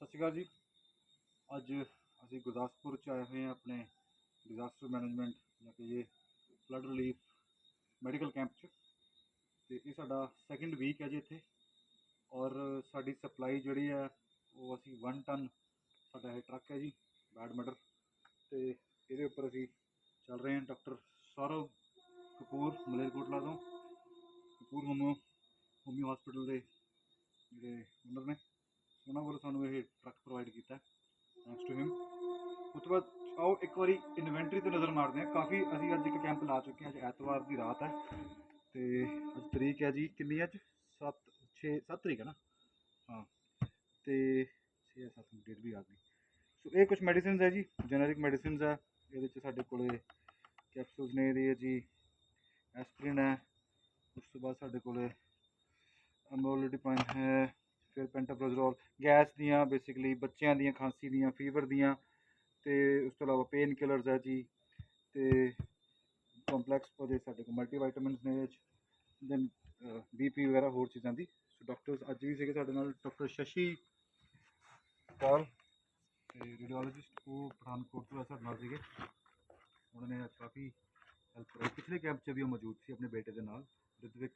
ਸਤਿ ਸ਼੍ਰੀ ਅਕਾਲ ਜੀ। ਅੱਜ ਅਸੀਂ ਗੁਰਦਾਸਪੁਰ ਚ ਆਏ ਹੋਏ ਹਾਂ ਆਪਣੇ ਡਿਜ਼ਾਸਟਰ ਮੈਨੇਜਮੈਂਟ ਜਾਂ ਕਿ ਇਹ ਫਲੱਡ ਰਿਲੀਫ ਮੈਡੀਕਲ ਕੈਂਪ ਚ। ਤੇ ਇਹ ਸਾਡਾ ਸੈਕਿੰਡ ਵੀਕ ਹੈ ਜੀ ਇੱਥੇ। ਔਰ ਸਾਡੀ ਸਪਲਾਈ ਜਿਹੜੀ ਹੈ ਉਹ ਅਸੀਂ 1 ਟਨ ਸਾਡਾ ਇਹ ਟਰੱਕ ਹੈ ਜੀ ਬੈਡ ਮਟਰ ਤੇ ਇਹਦੇ ਉੱਪਰ ਅਸੀਂ ਚੱਲ ਰਹੇ ਹਾਂ ਡਾਕਟਰ ਸੌਰਵ ਕਪੂਰ, ਮਲੇਰਕੋਟਲਾ ਤੋਂ। ਕਪੂਰ ਹੋਮੋ ਹੋਮੀ ਹਸਪੀਟਲ ਦੇ ਜਿਹੜੇ ਓਨਰ ਨੇ। ਉਹਨਾਂ ਵੱਲੋਂ ਸਾਨੂੰ ਇਹ ਟਰੱਕ ਪ੍ਰੋਵਾਈਡ ਕੀਤਾ ਥੈਂਕਸ ਟੂ ਹਿਮ ਉਸ ਤੋਂ ਬਾਅਦ ਆਓ ਇੱਕ ਵਾਰੀ ਇਨਵੈਂਟਰੀ ਤੇ ਨਜ਼ਰ ਮਾਰਦੇ ਹਾਂ। ਕਾਫੀ ਅਸੀਂ ਅੱਜ ਇੱਕ ਕੈਂਪ ਲਾ ਚੁੱਕੇ ਹਾਂ। ਅੱਜ ਐਤਵਾਰ ਦੀ ਰਾਤ ਹੈ। ਤੇ ਅੱਜ ਤਰੀਕ ਹੈ ਜੀ ਕਿੰਨੀ ਅੱਜ? 7 6 7 ਤਰੀਕ ਹੈ ਨਾ? ਹਾਂ। ਤੇ 6 7 ਡੇਟ ਵੀ ਆ ਗਈ ਸੋ ਇਹ ਕੁਝ ਮੈਡੀਸਿਨਸ ਹੈ ਜੀ। ਜੈਨਰਿਕ ਮੈਡੀਸਿਨਸ ਹੈ। ਇਹਦੇ ਚ ਸਾਡੇ ਕੋਲੇ ਕੈਪਸੂਲਸ ਨੇ, ਇਹਦੇ ਜੀ ਐਸਪਰੀਨ ਹੈ। ਉਸ ਤੋਂ ਬਾਅਦ ਸਾਡੇ ਕੋਲੇ ਅਮੋਲਿਡਿਪਾਈਨ ਹੈ। ਫਿਰ ਪੈਂਟਾਫਲੋਜਰੋਲ ਗੈਸ ਦੀਆਂ ਬੇਸਿਕਲੀ ਬੱਚਿਆਂ ਦੀਆਂ, ਖਾਂਸੀ ਦੀਆਂ ਫੀਵਰ ਦੀਆਂ ਤੇ ਉਸ ਤੋਂ ਇਲਾਵਾ ਪੇਨ ਕਿਲਰਸ ਹੈ ਜੀ ਤੇ ਕੰਪਲੈਕਸ ਉਹਦੇ ਸਾਡੇ ਕੋਲ ਮਲਟੀਵਿਟਾਮਿਨਸ ਨੇ ਇਹ 'ਚ ਦੈਨ ਬੀਪੀ ਵਗੈਰਾ ਹੋਰ ਚੀਜ਼ਾਂ ਦੀ। ਸੋ ਡਾਕਟਰਸ ਅੱਜ ਵੀ ਸੀਗੇ ਸਾਡੇ ਨਾਲ ਡਾਕਟਰ ਸ਼ਸ਼ੀ ਪਾਲ ਤੇ ਰੇਡੀਓਲੋਜਿਸਟ ਉਹ ਪਠਾਨਕੋਟ ਤੋਂ ਸਾਡੇ ਨਾਲ ਸੀਗੇ। ਉਹਨਾਂ ਨੇ ਕਾਫੀ ਹੈਲਪ ਕਰਾਈ ਪਿਛਲੇ ਕੈਂਪ 'ਚ ਵੀ ਉਹ ਮੌਜੂਦ ਸੀ ਆਪਣੇ ਬੇਟੇ ਦੇ ਨਾਲ, ਰਿਦਵਿਕ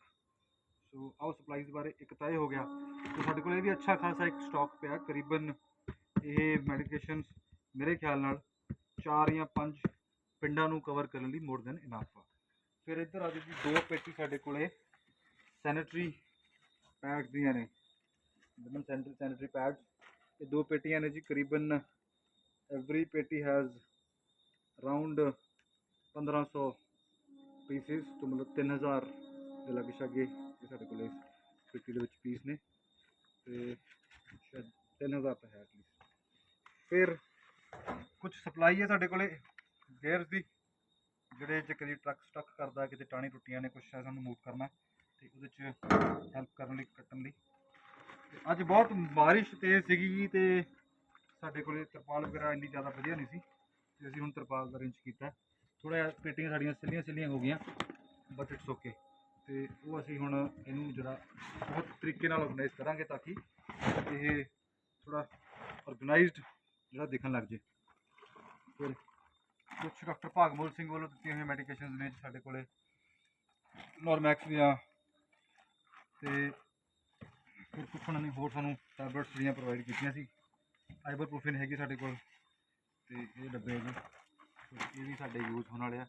ਸੋ ਆਓ ਸਪਲਾਈਜ਼ ਬਾਰੇ ਇੱਕ ਤਾਂ ਇਹ ਹੋ ਗਿਆ ਸੋ ਸਾਡੇ ਕੋਲ ਇਹ ਵੀ ਅੱਛਾ ਖਾਸਾ ਇੱਕ ਸਟਾਕ ਪਿਆ ਕਰੀਬਨ ਇਹ ਮੈਡੀਕੇਸ਼ਨਸ ਮੇਰੇ ਖਿਆਲ ਨਾਲ 4 ਜਾਂ 5 ਪਿੰਡਾਂ ਨੂੰ ਕਵਰ ਕਰਨ ਲਈ ਮੋਰ ਦੈਨ ਇਨਾਫ ਆ। ਫਿਰ ਇੱਧਰ ਆ ਜੀ, ਦੋ ਪੇਟੀ ਸਾਡੇ ਕੋਲੇ ਸੈਨੇਟਰੀ ਪੈਡਸ ਦੀਆਂ ਨੇ। ਵਿਮਨ ਸੈਨੇਟਰੀ ਸੈਨੇਟਰੀ ਪੈਡਸ ਇਹ ਦੋ ਪੇਟੀਆਂ ਨੇ ਜੀ, ਕਰੀਬਨ ਐਵਰੀ ਪੇਟੀ ਹੈਜ਼ ਅਰਾਊਂਡ 1500 ਪੀਸਿਸ ਤੋਂ ਮਤਲਬ 3000 ਦੇ ਲਾਗੇ ਛਾਗੇ। ਇਹ ਸਾਡੇ ਕੋਲੇ ਇਸ ਪੇਟੀ ਦੇ ਵਿੱਚ ਪੀਸ ਨੇ ਤੇ ਸ਼ਾਇਦ 3000 ਤਾਂ ਹੈ ਐਟਲੀਸਟ ਫਿਰ ਕੁਝ ਸਪਲਾਈ ਹੈ ਸਾਡੇ ਕੋਲੇ ਗੇਅਰਸ ਦੀ, ਜਿਹੜੇ ਜੇ ਕਦੀ ਟਰੱਕ ਸਟਕ ਕਰਦਾ, ਕਿਤੇ ਟਾਣੀ ਟੁੱਟੀਆਂ ਨੇ ਕੁਝ ਹੈ ਸਾਨੂੰ ਮੂਵ ਕਰਨਾ ਤੇ ਉਹਦੇ 'ਚ ਹੈਲਪ ਕਰਨ ਲਈ, ਕੱਟਣ ਲਈ। ਤੇ ਅੱਜ ਬਹੁਤ ਬਾਰਿਸ਼ ਤੇਜ਼ ਸੀਗੀ ਤੇ ਸਾਡੇ ਕੋਲੇ ਤਰਪਾਲ ਵਗੈਰਾ ਇੰਨੀ ਜ਼ਿਆਦਾ ਵਧੀਆ ਨਹੀਂ ਸੀ, ਤੇ ਅਸੀਂ ਹੁਣ ਤਰਪਾਲ ਦਾ ਅਰੇਂਜ ਕੀਤਾ। ਥੋੜਾ ਜਿਹਾ ਪੇਟੀਆਂ ਸਾਡੀਆਂ ਸਿੱਲੀਆਂ ਸਿੱਲੀਆਂ ਹੋ ਗਈਆਂ ਬਟ ਇਟਸ ਓਕੇ ਤੇ ਉਹ ਅਸੀਂ ਹੁਣ ਇਹਨੂੰ ਜਿਹੜਾ ਬਹੁਤ ਤਰੀਕੇ ਨਾਲ ਆਰਗੇਨਾਈਜ਼ ਕਰਾਂਗੇ ਤਾਂ ਕਿ ਇਹ ਥੋੜਾ ਆਰਗੇਨਾਈਜ਼ਡ ਜਿਹੜਾ ਦੇਖਣ ਲੱਗ ਜੇ। ਫਿਰ ਕੁਝ ਡਾਕਟਰ ਭਾਗਮੋਲ ਸਿੰਘ ਵੱਲੋਂ ਦਿੱਤੀਆਂ ਹੋਈਆਂ ਮੈਡੀਕੇਸ਼ਨਸ ਨੇ ਸਾਡੇ ਕੋਲੇ। ਨੋਰਮੈਕਸ ਦੀਆਂ। ਤੇ ਫਿਰ ਕੁਝ ਉਹਨਾਂ ਨੇ ਹੋਰ ਸਾਨੂੰ ਟੈਬਲੇਟਸ ਜਿਹੜੀਆਂ ਪ੍ਰੋਵਾਈਡ ਕੀਤੀਆਂ ਸੀ। ਆਈਬਰਪ੍ਰੋਫਿਨ ਹੈਗੀ ਸਾਡੇ ਕੋਲ ਤੇ ਇਹ ਡੱਬੇ ਨੇ ਤੇ ਇਹ ਵੀ ਸਾਡੇ ਯੂਜ਼ ਹੋਣ ਵਾਲੇ ਆ।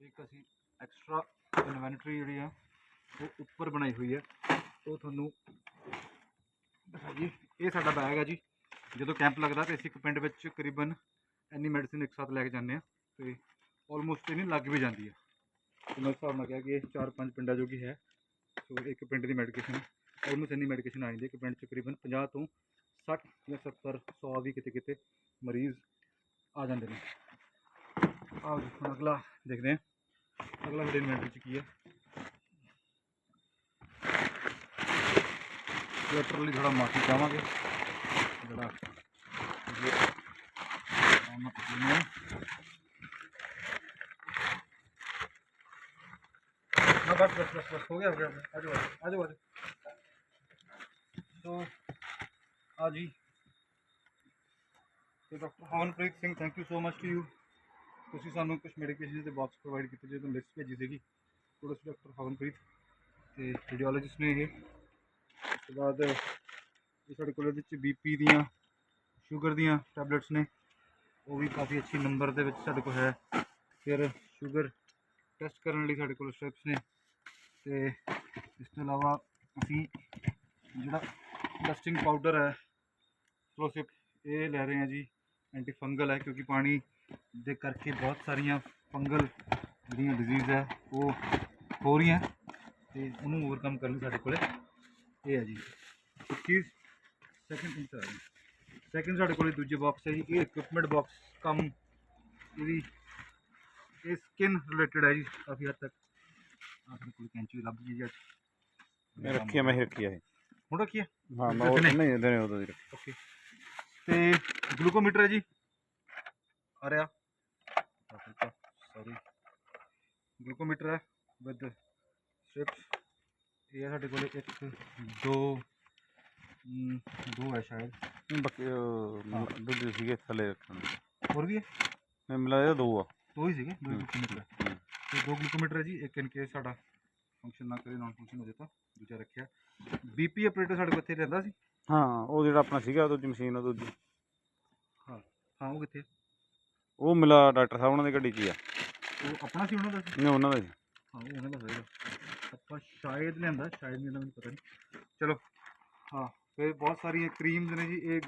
ਇੱਕ ਅਸੀਂ ਐਕਸਟਰਾ ਇਨਵੈਂਟਰੀ ਜਿਹੜੀ ਆ, ਉਹ ਉੱਪਰ ਬਣਾਈ ਹੋਈ ਹੈ ਉਹ ਤੁਹਾਨੂੰ ਜੀ ਇਹ ਸਾਡਾ ਬੈਗ ਹੈ ਜੀ। ਜਦੋਂ ਕੈਂਪ ਲੱਗਦਾ ਤੇ ਅਸੀਂ ਇੱਕ ਪਿੰਡ ਵਿੱਚ ਕਰੀਬਨ ਇੰਨੀ ਮੈਡੀਸਿਨ ਇੱਕ ਸਾਥ ਲੈ ਕੇ ਜਾਂਦੇ ਆ ਤੇ ਆਲਮੋਸਟ ਇਹ ਨਹੀਂ ਲੱਗ ਵੀ ਜਾਂਦੀ ਹੈ ਤੇ ਮੈਂ ਹਿਸਾਬ ਨਾਲ ਕਿਹਾ ਕਿ ਇਹ ਚਾਰ ਪੰਜ ਪਿੰਡਾਂ ਜੋਗੀ ਹੈ। ਸੋ ਇੱਕ ਪਿੰਡ ਦੀ ਮੈਡੀਕੇਸ਼ਨ ਆਲਮੋਸਟ ਇੰਨੀ ਮੈਡੀਕੇਸ਼ਨ ਆ ਜਾਂਦੀ ਹੈ ਕਿ ਪਿੰਡ 'ਚ ਕਰੀਬਨ 50 ਤੋਂ 60 ਜਾਂ 70 100 ਵੀ ਕਿਤੇ ਕਿਤੇ ਮਰੀਜ਼ ਆ ਜਾਂਦੇ ਨੇ। ਆਓ ਜੀ ਅਗਲਾ ਦੇਖਦੇ ਹਾਂ। ਅਗਲਾ ਸਾਡੇ ਇਨਵੈਂਟਰੀ 'ਚ ਕੀ ਹੈ ਲਿਟਰਲੀ ਥੋੜਾ ਮਾਫੀ ਚਾਹਾਂਗੇ ਜਿਹੜਾ ਇਹ ਆਮ ਨੂੰ ਨਾ ਬਸ ਬਸ ਬਸ ਬਸ ਹੋ ਗਿਆ ਹੋ ਗਿਆ ਆਜੋ ਆਜੋ ਆਜੋ ਸੋ ਆ ਜੀ ਤੇ doctor Havanpreet Singh thank you so much to you ਤੁਸੀਂ ਸਾਨੂੰ ਕੁਝ ਮੈਡੀਕੇਸ਼ਨ ਦੇ ਬਾਕਸ ਪ੍ਰੋਵਾਈਡ ਕੀਤੇ ਜਦੋਂ ਲਿਸਟ ਭੇਜੀ ਸੀਗੀ। ਉਹਦੇ ਵਿੱਚ ਡਾਕਟਰ ਹਵਨਪ੍ਰੀਤ ਤੇ ਰੇਡੀਓਲੋਜਿਸਟ ਨੇ ਇਹ। ਉਸ ਤੋਂ ਬਾਅਦ ਇਹ ਸਾਡੇ ਕੋਲ ਇਹਦੇ ਵਿੱਚ ਬੀਪੀ ਦੀਆਂ ਸ਼ੂਗਰ ਦੀਆਂ ਟੈਬਲੇਟਸ ਨੇ। ਉਹ ਵੀ ਕਾਫੀ ਅੱਛੀ ਨੰਬਰ ਦੇ ਵਿੱਚ ਸਾਡੇ ਕੋਲ ਹੈ। ਫਿਰ ਸ਼ੂਗਰ ਟੈਸਟ ਕਰਨ ਲਈ ਸਾਡੇ ਕੋਲ ਸਟੈਪਸ ਨੇ। ਤੇ ਇਸ ਤੋਂ ਇਲਾਵਾ ਅਸੀਂ ਜਿਹੜਾ ਡਸਟਿੰਗ ਪਾਊਡਰ ਹੈ ਫਲੋਸਿਪ ਇਹ ਲੈ ਰਹੇ ਹਾਂ ਜੀ। ਐਂਟੀ ਫੰਗਲ ਹੈ, ਕਿਉਂਕਿ ਪਾਣੀ ਦੇ ਕਰਕੇ ਬਹੁਤ ਸਾਰੀਆਂ ਫੰਗਲ ਜਿਹੜੀਆਂ ਡਿਜ਼ੀਜ਼ ਹੈ ਉਹ ਹੋ ਰਹੀਆਂ ਤੇ ਉਹਨੂੰ ਓਵਰਕਮ ਕਰਨ ਸਾਡੇ ਕੋਲੇ ਇਹ ਹੈ ਜੀ। 21 ਸੈਕਿੰਡ ਇੰਚ ਆ ਸੈਕਿੰਡ ਸਾਡੇ ਕੋਲੇ ਦੂਜੇ ਬਾਕਸ ਹੈ ਜੀ ਇਹ ਇਕਵਿਪਮੈਂਟ ਬਾਕਸ ਕੰਮ ਇਹਦੀ ਇਹ ਸਕਿਨ ਰਿਲੇਟਡ ਹੈ ਜੀ ਕਾਫੀ ਹੱਦ ਤੱਕ। ਆਪਣੇ ਕੋਲ ਕੈਂਚੀ ਲੱਭ ਗਈ ਜੀ ਅੱਜ। ਮੈਂ ਰੱਖੀ ਆ ਮੈਂ ਹੀ ਰੱਖੀ ਆ ਇਹ। ਹੁਣ ਰੱਖੀ ਹੈ ਹਾਂ ਮੈਂ ਨਹੀਂ। ਨਹੀਂ ਇਹਦੇ ਨੇ ਉਦੋਂ ਦੀ ਰੱਖੀ। ਓਕੇ। ਤੇ ਗਲੂਕੋਮੀਟਰ ਹੈ ਜੀ। ਰਿਹਾ। ਸੌਰੀ ਗਲੂਕੋਮੀਟਰ ਹੈ ਵਿਦ ਸਟ੍ਰਿਪਸ ਇਹ ਹੈ ਸਾਡੇ ਕੋਲੇ 1 2 ਹਮ, ਦੋ ਹੈ ਸ਼ਾਇਦ। ਨਹੀਂ, ਬਾਕੀ। ਦੁੱਧ ਸੀਗੇ ਥੱਲੇ ਰੱਖਣ। ਹੋਰ ਵੀ ਹੈ? ਮੈਂ ਮਿਲਾਇਆ ਦੋ ਆ। ਦੋ ਹੀ ਸੀਗੇ ਦੋ ਗਲੂਕੋਮੀਟਰ। ਤੇ ਦੋ ਗਲੂਕੋਮੀਟਰ ਹੈ ਜੀ ਇੱਕ ਇਨ ਕੇਸ ਸਾਡਾ ਫੰਕਸ਼ਨ ਨਾ ਕਰੇ ਨਾਨ ਫੰਕਸ਼ਨ ਹੋ ਜਾਤਾ ਦੂਜਾ ਰੱਖਿਆ। ਬੀਪੀ ਆਪਰੇਟਰ ਸਾਡੇ ਕੋਲ ਇੱਥੇ ਰਹਿੰਦਾ ਸੀ? ਹਾਂ ਉਹ ਜਿਹੜਾ ਆਪਣਾ ਸੀਗਾ ਦੂਜੀ ਮਸ਼ੀਨ ਉਹ ਦੂਜੀ। ਹਾਂ ਹਾਂ ਉਹ ਕਿੱਥੇ ਉਹ ਮਿਲਾ ਡਾਕਟਰ ਸਾਹਿਬ ਉਹਨਾਂ ਦੀ ਗੱਡੀ 'ਚ ਹੀ ਆ। ਉਹ ਆਪਣਾ ਸੀ ਉਹਨਾਂ ਦਾ? ਸੀ ਨਹੀਂ ਉਹਨਾਂ ਦਾ ਸੀ ਹਾਂ ਉਹ ਉਹਨਾਂ ਦਾ ਹੋਏਗਾ ਆਪਾਂ ਸ਼ਾਇਦ ਲਿਆਂਦਾ ਸ਼ਾਇਦ ਨਹੀਂ ਮੈਨੂੰ ਪਤਾ ਨਹੀਂ। ਚਲੋ ਹਾਂ ਫਿਰ ਬਹੁਤ ਸਾਰੀਆਂ ਕਰੀਮਸ ਨੇ ਜੀ ਇਹ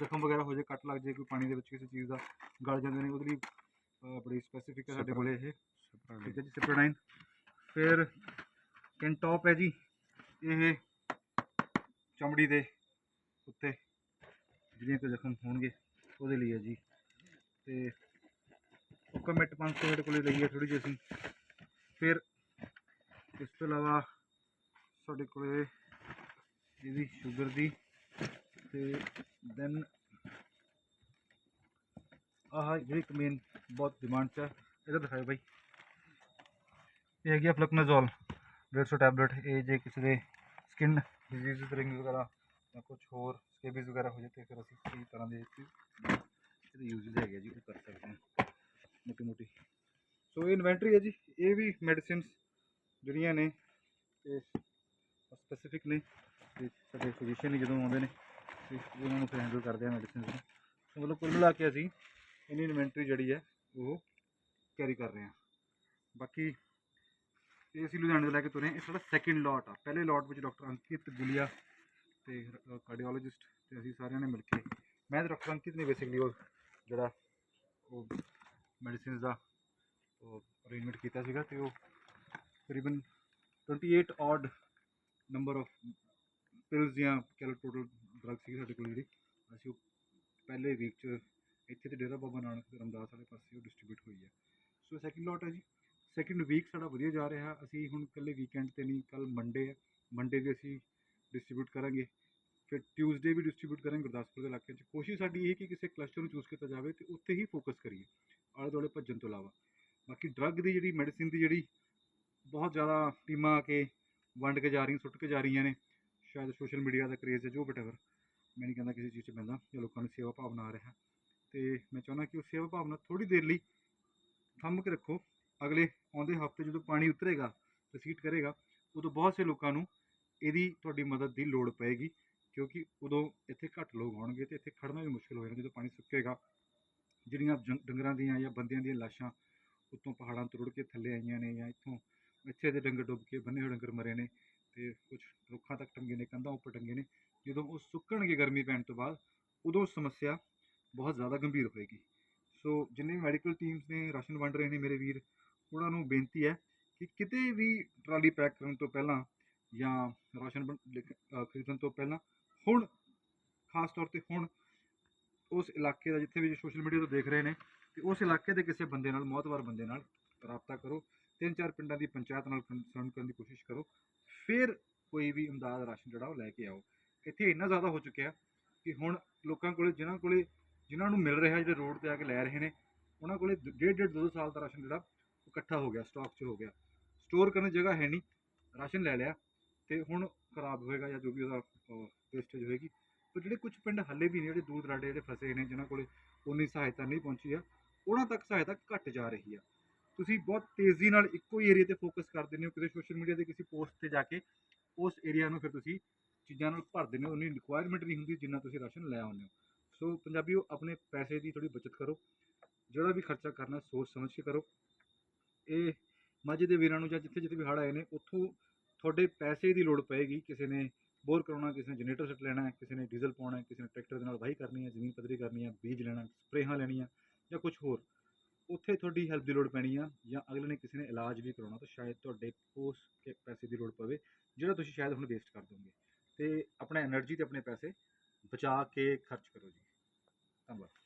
ਜ਼ਖਮ ਵਗੈਰਾ ਹੋ ਜਾਏ ਕੱਟ ਲੱਗ ਜਾਏ ਕੋਈ ਪਾਣੀ ਦੇ ਵਿੱਚ ਕਿਸੇ ਚੀਜ਼ ਦਾ ਗਲ ਜਾਂਦੇ ਨੇ ਉਹਦੇ ਲਈ ਅਹ, ਬੜੀ ਸਪੈਸੀਫਿਕ ਹੈ ਸਾਡੇ ਕੋਲੇ ਇਹ। ਠੀਕ ਹੈ ਜੀ ਸਿਪਰੋਨਾਈਨ ਫਿਰ ਕੈਂਟੋਪ ਹੈ ਜੀ ਇਹ ਚਮੜੀ ਦੇ ਉੱਤੇ ਜਿਹੜੀਆਂ ਕੋਈ ਜ਼ਖਮ ਹੋਣਗੇ ਉਹਦੇ ਲਈ ਹੈ ਜੀ। ਤੇ ਉਹ ਕੋਕੋਮੈਟ 500 ਸਾਡੇ ਕੋਲੇ ਲਈ ਹੈ ਥੋੜੀ ਜਿਹੀ ਅਸੀਂ। ਫਿਰ ਇਸ ਤੋਂ ਇਲਾਵਾ ਸਾਡੇ ਕੋਲੇ ਇਹਦੀ ਸ਼ੂਗਰ ਦੀ ਤੇ ਦੈਨ ਆਹ ਜਿਹੜੀ ਇੱਕ ਮੇਨ ਬਹੁਤ ਡਿਮਾਂਡ 'ਚ ਹੈ ਇਹਦਾ ਦਿਖਾਓ ਬਾਈ। ਇਹ ਹੈਗੀ ਆ ਫਲਕਨਾਜ਼ੋਲ 150 ਟੈਬਲੇਟ ਇਹ ਜੇ ਕਿਸੇ ਦੇ ਸਕਿਨ ਡਿਜ਼ੀਜ਼ ਰਿੰਗ ਵਗੈਰਾ ਜਾਂ ਕੁਝ ਹੋਰ ਸਕੇਬੀਜ਼ ਵਗੈਰਾ ਹੋ ਜਾਏ ਤੇ ਫਿਰ ਅਸੀਂ ਕਈ ਤਰ੍ਹਾਂ ਦੇ ਯੂਜ ਹੈਗੇ ਆ ਜੀ, ਉਹ ਕਰ ਸਕਦੇ ਹਾਂ। ਮੋਟੀ ਮੋਟੀ ਸੋ ਇਹ ਇਨਵੈਂਟਰੀ ਹੈ ਜੀ। ਇਹ ਵੀ ਮੈਡੀਸਿਨਸ ਜਿਹੜੀਆਂ ਨੇ ਇਹ ਸਪੈਸੀਫਿਕ ਨੇ। ਤੇ ਸਾਡੇ ਫਿਜ਼ੀਸ਼ੀਅਨ ਜਦੋਂ ਆਉਂਦੇ ਨੇ, ਤੇ ਉਹਨਾਂ ਨੂੰ ਫਿਰ ਹੈਂਡਲ ਕਰਦੇ ਆ ਮੈਡੀਸਿਨਸ ਨੂੰ। ਸੋ ਮਤਲਬ ਕੁੱਲ ਮਿਲਾ ਕੇ ਅਸੀਂ ਇੰਨੀ ਇਨਵੈਂਟਰੀ ਜਿਹੜੀ ਹੈ, ਉਹ ਕੈਰੀ ਕਰ ਰਹੇ ਹਾਂ। ਬਾਕੀ ਇਹ ਅਸੀਂ ਲੁਧਿਆਣੇ ਤੋਂ ਲੈ ਕੇ ਤੁਰੇ ਇਹ ਸਾਡਾ ਸੈਕਿੰਡ ਲੋਟ ਆ। ਪਹਿਲੇ ਲੋਟ ਵਿੱਚ ਡਾਕਟਰ ਅੰਕਿਤ ਗੁਲੀਆ ਤੇ ਕਾਰਡੀਓਲੋਜਿਸਟ ਤੇ ਅਸੀਂ ਸਾਰਿਆਂ ਨੇ ਮਿਲ ਕੇ। ਮੈਂ ਤੇ ਡਾਕਟਰ ਅੰਕਿਤ ਨੇ ਬੇਸਿਕਲੀ ਉਹ ਜਿਹੜਾ ਉਹ ਮੈਡੀਸਿਨਸ ਦਾ ਉਹ ਅਰੇਂਜਮੈਂਟ ਕੀਤਾ ਸੀਗਾ ਤੇ ਉਹ ਤਕਰੀਬਨ 28 ਆਡ ਨੰਬਰ ਆਫ ਪਿਲਸ ਜਾਂ ਕਹਿ ਟੋਟਲ ਡਰੱਗ ਸੀ ਸਾਡੇ ਕੋਲ ਜਿਹੜੀ, ਅਸੀਂ ਉਹ ਪਹਿਲੇ ਵੀਕ ਚ ਇੱਥੇ ਤੇ ਡੇਰਾ ਬਾਬਾ ਨਾਨਕ ਰਮਦਾਸ ਵਾਲੇ ਪਾਸੇ ਉਹ ਡਿਸਟ੍ਰੀਬਿਊਟ ਹੋਈ ਹੈ। ਸੋ ਸੈਕਿੰਡ ਲੋਟ ਹੈ ਜੀ। ਸੈਕਿੰਡ ਵੀਕ ਸਾਡਾ ਵਧੀਆ ਜਾ ਰਿਹਾ। ਅਸੀਂ ਹੁਣ ਇਕੱਲੇ ਵੀਕਐਂਡ ਤੇ ਨਹੀਂ ਕੱਲ ਮੰਡੇ ਹੈ। ਮੰਡੇ ਵੀ ਅਸੀਂ ਡਿਸਟ੍ਰੀਬਿਊਟ ਕਰਾਂਗੇ। ਫਿਰ ਟਿਊਜ਼ਡੇ ਵੀ ਡਿਸਟ੍ਰੀਬਿਊਟ ਕਰਾਂਗੇ ਗੁਰਦਾਸਪੁਰ ਦੇ ਇਲਾਕੇ 'ਚ। ਕੋਸ਼ਿਸ਼ ਸਾਡੀ ਇਹ ਕਿ ਕਿਸੇ ਕਲਸਟਰ ਨੂੰ ਚੂਜ਼ ਕੀਤਾ ਜਾਵੇ ਤੇ ਉੱਥੇ ਹੀ ਫੋਕਸ ਕਰੀਏ, ਆਲੇ ਦੁਆਲੇ ਭੱਜਣ ਤੋਂ ਇਲਾਵਾ। ਬਾਕੀ ਡਰੱਗ ਦੀ ਜਿਹੜੀ ਮੈਡੀਸਿਨ ਦੀ ਜਿਹੜੀ ਬਹੁਤ ਜ਼ਿਆਦਾ ਟੀਮਾਂ ਆ ਕੇ ਵੰਡ ਕੇ ਜਾ ਰਹੀਆਂ, ਸੁੱਟ ਕੇ ਜਾ ਰਹੀਆਂ ਨੇ, ਸ਼ਾਇਦ ਸੋਸ਼ਲ ਮੀਡੀਆ ਦਾ ਕਰੇਜ਼ ਹੈ ਜੋ ਵਟਐਵਰ ਮੈਂ ਨਹੀਂ ਕਹਿੰਦਾ ਕਿਸੇ ਚੀਜ਼ 'ਚ ਪੈਂਦਾ ਜਾਂ ਲੋਕਾਂ ਨੂੰ ਸੇਵਾ ਭਾਵਨਾ ਆ ਰਿਹਾ। ਤੇ ਮੈਂ ਚਾਹੁੰਦਾ ਕਿ ਉਹ ਸੇਵਾ ਭਾਵਨਾ ਥੋੜੀ ਦੇਰ ਲਈ ਥੰਮ ਕੇ ਰੱਖੋ। ਅਗਲੇ ਆਉਂਦੇ ਹਫ਼ਤੇ ਜਦੋਂ ਪਾਣੀ ਉਤਰੇਗਾ ਰਿਸੀਟ ਕਰੇਗਾ, ਉਦੋਂ ਬਹੁਤ ਸੇ ਲੋਕਾਂ ਨੂੰ ਇਹਦੀ ਤੁਹਾਡੀ ਮਦਦ ਦੀ ਲੋੜ ਪਏਗੀ। ਕਿਉਂਕਿ ਉਦੋਂ ਇੱਥੇ ਘੱਟ ਲੋਕ ਹੋਣਗੇ ਤੇ ਇੱਥੇ ਖੜਨਾ ਵੀ ਮੁਸ਼ਕਿਲ ਹੋ ਜਾਣਾ ਜਦੋਂ ਪਾਣੀ ਸੁੱਕੇਗਾ। ਜਿਹੜੀਆਂ ਜੰ- ਡੰਗਰਾਂ ਦੀਆਂ ਜਾਂ ਬੰਦਿਆਂ ਦੀਆਂ ਲਾਸ਼ਾਂ ਉੱਤੋਂ ਪਹਾੜਾਂ ਤੋਂ ਰੁੜ ਕੇ ਥੱਲੇ ਆਈਆਂ ਨੇ ਜਾਂ ਇੱਥੋਂ ਇੱਥੇ ਦੇ ਡੰਗਰ ਡੁੱਬ ਕੇ ਬੰਨੇ ਹੋਏ ਡੰਗਰ ਮਰੇ ਨੇ ਤੇ ਕੁਝ ਰੁੱਖਾਂ ਤੱਕ ਟੰਗੇ ਨੇ, ਕੰਧਾਂ ਉੱਪਰ ਟੰਗੇ ਨੇ, ਜਦੋਂ ਉਹ ਸੁੱਕਣਗੇ ਗਰਮੀ ਪੈਣ ਤੋਂ ਬਾਅਦ, ਉਦੋਂ ਸਮੱਸਿਆ ਬਹੁਤ ਜ਼ਿਆਦਾ ਗੰਭੀਰ ਹੋਏਗੀ। ਸੋ ਜਿੰਨੇ ਵੀ ਮੈਡੀਕਲ ਟੀਮਸ ਨੇ, ਰਾਸ਼ਨ ਵੰਡ ਰਹੇ ਨੇ ਮੇਰੇ ਵੀਰ, ਉਹਨਾਂ ਨੂੰ ਬੇਨਤੀ ਹੈ ਕਿ ਕਿਤੇ ਵੀ ਟਰਾਲੀ ਪੈਕ ਕਰਨ ਤੋਂ ਪਹਿਲਾਂ ਜਾਂ ਰਾਸ਼ਨ ਬੰ- ਲਿਖ- ਖਰੀਦਣ ਤੋਂ ਪਹਿਲਾਂ ਹੁਣ, ਖਾਸ ਤੌਰ ਤੇ ਹੁਣ, ਉਸ ਇਲਾਕੇ ਦਾ ਜਿੱਥੇ ਵੀ ਸੋਸ਼ਲ ਮੀਡੀਆ ਤੋਂ ਦੇਖ ਰਹੇ ਨੇ, ਤੇ ਉਸ ਇਲਾਕੇ ਦੇ ਕਿਸੇ ਬੰਦੇ ਨਾਲ, ਮੌਤਵਾਰ ਬੰਦੇ ਨਾਲ ਰਾਬਤਾ ਕਰੋ, ਤਿੰਨ ਚਾਰ ਪਿੰਡਾਂ ਦੀ ਪੰਚਾਇਤ ਨਾਲ ਕੰਸਰਨ ਕਰਨ ਦੀ ਕੋਸ਼ਿਸ਼ ਕਰੋ, ਫਿਰ ਕੋਈ ਵੀ ਇਮਦਾਦ ਰਾਸ਼ਨ ਜਿਹੜਾ ਉਹ ਲੈ ਕੇ ਆਓ। ਇੱਥੇ ਇੰਨਾ ਜ਼ਿਆਦਾ ਹੋ ਚੁੱਕਿਆ ਕਿ ਹੁਣ ਲੋਕਾਂ ਕੋਲੇ, ਜਿਨ੍ਹਾਂ ਕੋਲੇ, ਜਿਨ੍ਹਾਂ ਨੂੰ ਮਿਲ ਰਿਹਾ ਜਿਹੜੇ ਰੋਡ ਤੇ ਆ ਕੇ ਲੈ ਰਹੇ ਨੇ, ਉਹਨਾਂ ਕੋਲੇ ਡੇਢ ਡੇਢ ਦੋ ਦੋ ਸਾਲ ਦਾ ਰਾਸ਼ਨ ਜਿਹੜਾ ਇਕੱਠਾ ਹੋ ਗਿਆ ਸਟਾਕ 'ਚ ਹੋ ਗਿਆ। ਸਟੋਰ ਕਰਨ ਦੀ ਜਗ੍ਹਾ ਹੈ ਨਹੀਂ, ਰਾਸ਼ਨ ਲੈ ਲਿਆ ਤੇ ਹੁਣ ਖਰਾਬ ਹੋਏਗਾ ਜਾਂ ਜੋ ਵੀ ਉਹਦਾ ਵੇਸਟੇਜ ਹੋਏਗੀ। ਪਰ ਜਿਹੜੇ ਕੁਝ ਪਿੰਡ ਹੱਲੇ ਵੀ ਨੇ, ਜਿਹੜੇ ਦੂਰ ਦਰਾਡੇ ਜਿਹੜੇ ਫਸੇ ਨੇ, ਜਿਨ੍ਹਾਂ ਕੋਲੇ ਉਨੀ ਸਹਾਇਤਾ ਨਹੀਂ ਪਹੁੰਚੀ ਆ, ਉਹਨਾਂ ਤੱਕ ਸਹਾਇਤਾ ਘਟ ਜਾ ਰਹੀ ਆ। ਤੁਸੀਂ ਬਹੁਤ ਤੇਜ਼ੀ ਨਾਲ ਇੱਕੋ ਹੀ ਏਰੀਆ ਤੇ ਫੋਕਸ ਕਰ ਦਿੰਦੇ ਹੋ, ਕਿਤੇ ਸੋਸ਼ਲ ਮੀਡੀਆ ਦੇ ਕਿਸੇ ਪੋਸਟ ਤੇ ਜਾ ਕੇ, ਉਸ ਏਰੀਆ ਨੂੰ ਫਿਰ ਤੁਸੀਂ ਚੀਜ਼ਾਂ ਨਾਲ ਭਰ ਦਿੰਦੇ ਹੋ। ਉਨੀ ਰਿਕੁਆਇਰਮੈਂਟ ਨਹੀਂ ਹੁੰਦੀ ਜਿੰਨਾ ਤੁਸੀਂ ਰਾਸ਼ਨ ਲੈ ਆਉਂਦੇ ਹੋ। ਸੋ ਪੰਜਾਬੀਓ, ਆਪਣੇ ਪੈਸੇ ਦੀ ਥੋੜੀ ਬਚਤ ਕਰੋ। ਜਿਹੜਾ ਵੀ ਖਰਚਾ ਕਰਨਾ ਸੋਚ ਸਮਝ ਕੇ ਕਰੋ। ਇਹ ਮਾਝੇ ਦੇ ਵੀਰਾਂ ਨੂੰ ਜਾਂ ਜਿੱਥੇ ਜਿੱਥੇ ਵੀ ਹੜ੍ਹ ਆਏ ਨੇ, ਉੱਥੋਂ ਤੁਹਾਡੇ ਪੈਸੇ ਦੀ ਲੋੜ ਪਏਗੀ, ਕਿਸੇ ਨੇ ਬੋਰ ਕਰਾਉਣਾ, ਕਿਸੇ ਨੇ ਜਨਰੇਟਰ ਸੈੱਟ ਲੈਣਾ ਹੈ ਕਿਸੇ ਨੇ ਡੀਜ਼ਲ ਪਾਉਣਾ ਹੈ ਕਿਸੇ ਨੇ ਟਰੈਕਟਰ ਦੇ ਨਾਲ ਵਾਹੀ ਕਰਨੀ ਹੈ ਜ਼ਮੀਨ ਪੱਧਰੀ ਕਰਨੀ ਹੈ ਬੀਜ ਲੈਣਾ, ਸਪਰੇਹਾਂ ਲੈਣੀਆਂ ਜਾਂ ਕੁਝ ਹੋਰ। ਉੱਥੇ ਤੁਹਾਡੀ ਹੈਲਪ ਦੀ ਲੋੜ ਪੈਣੀ ਆ ਜਾਂ ਅਗਲੇ ਨੇ ਕਿਸੇ ਨੇ ਇਲਾਜ ਵੀ ਕਰਾਉਣਾ, ਤਾਂ ਸ਼ਾਇਦ ਤੁਹਾਡੇ ਉਸ ਪੈਸੇ ਦੀ ਲੋੜ ਪਵੇ, ਜਿਹੜਾ ਤੁਸੀਂ ਸ਼ਾਇਦ ਹੁਣ ਵੇਸਟ ਕਰ ਦੋਗੇ। ਤੇ ਆਪਣੇ એનર્ਜੀ ਤੇ ਆਪਣੇ ਪੈਸੇ ਬਚਾ ਕੇ ਖਰਚ ਕਰੋ ਜੀ। ਧੰਨਵਾਦ।